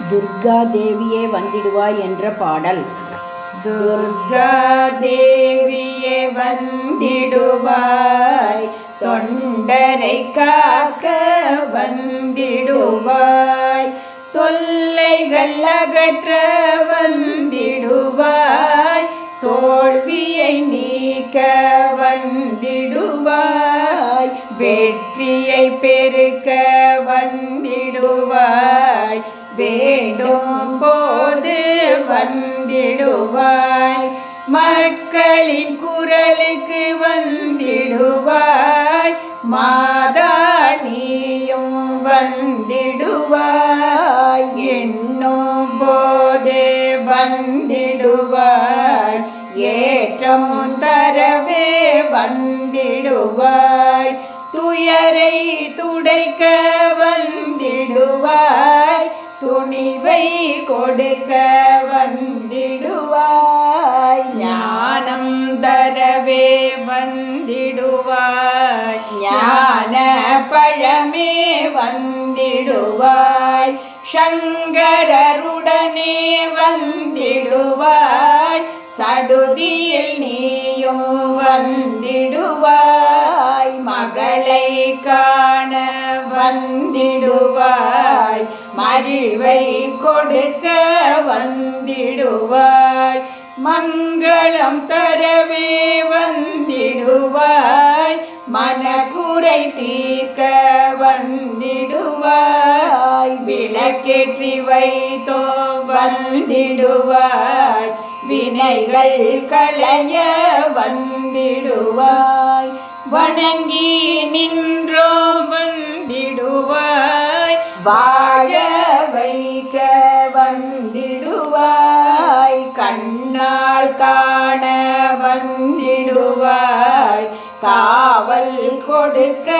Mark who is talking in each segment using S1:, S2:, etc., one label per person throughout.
S1: துர்கா தேவியே வந்திடுவாய் என்ற பாடல்.
S2: துர்கா தேவியே வந்திடுவாய் தொண்டரை காக்க வந்திடுவாய் தொல்லைகள் அகற்ற வந்திடுவாய் தோல்வியை நீக்க வந்திடுவாய் வெற்றியை பெருக்க வந்திடுவாய் வேண்டும் போது வந்திடுவாய். மக்களின் குரலுக்கு வந்திடுவாய். மாதா நீயும் வந்திடுவாய். என்னும் போது வந்திடுவாய். ஏற்றம் தரவே வந்திடுவாய். துயரை துடைக்க வந்திடுவாய். துணிவை கொடுக்க வந்திடுவாய் ஞானம் தரவே வந்திடுவாய் ஞான பழமே வந்திடுவாய் சங்கரருடனே வந்திடுவாய் சடுதியில் நீயும் வந்திடுவாய் மகளை காண வந்திடுவாய். வந்திடுவாய் மகிழ்வை கொடுக்க வந்திடுவாய். மங்களம் தரவே வந்திடுவாய். மனக்குறை தீர்க்க வந்திடுவாய். விளக்கேற்றி வைத்தோ வந்திடுவாய். வினைகள் களைய வந்திடுவாய். வணங்கி நின்றோ வந்திடுவாய். வா வாழ வைக்க வந்திடுவாய். கண்ணால் காண வந்திடுவாய். காவல் கொடுக்க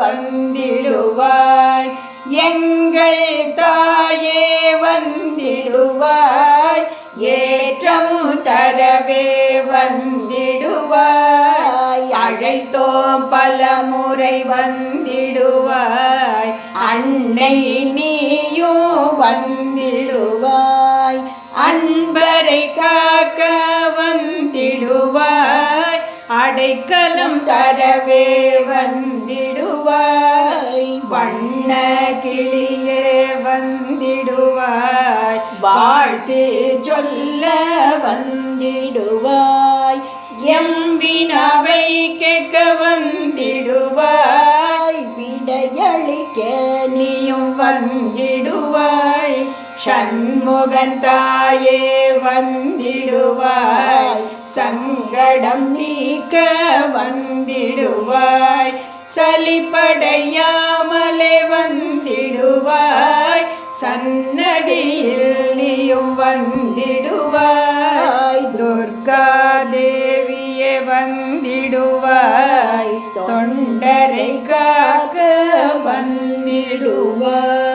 S2: வந்திடுவாய். எங்கள் தாயே வந்திடுவாய். ஏற்றம் தரவே வந்திடுவாய். அழைத்தோம் பல முறை வந்திடுவாய். அன்னை நீயோ வந்திடுவாய். அன்பரை காக்க வந்திடுவாய். அடைக்கலம் தரவே வந்திடுவாய். வண்ண கிளியே வந்திடுவாய். வாழ்த்து சொல்ல வந்திடுவாய். எம்பினவை கேட்க வந்திடுவாய். விடையளிக்க நீயும் வந்திடுவாய். சண்முகன் தாயே வந்திடுவாய். சங்கடம் நீக்க வந்திடுவாய். சலிப்படையாமலே வந்திடுவாய். சன்னதியில் நீயும் வந்திடுவாய். வந்திடுவாய் தொண்டரை காக்க வந்திடுவாய்.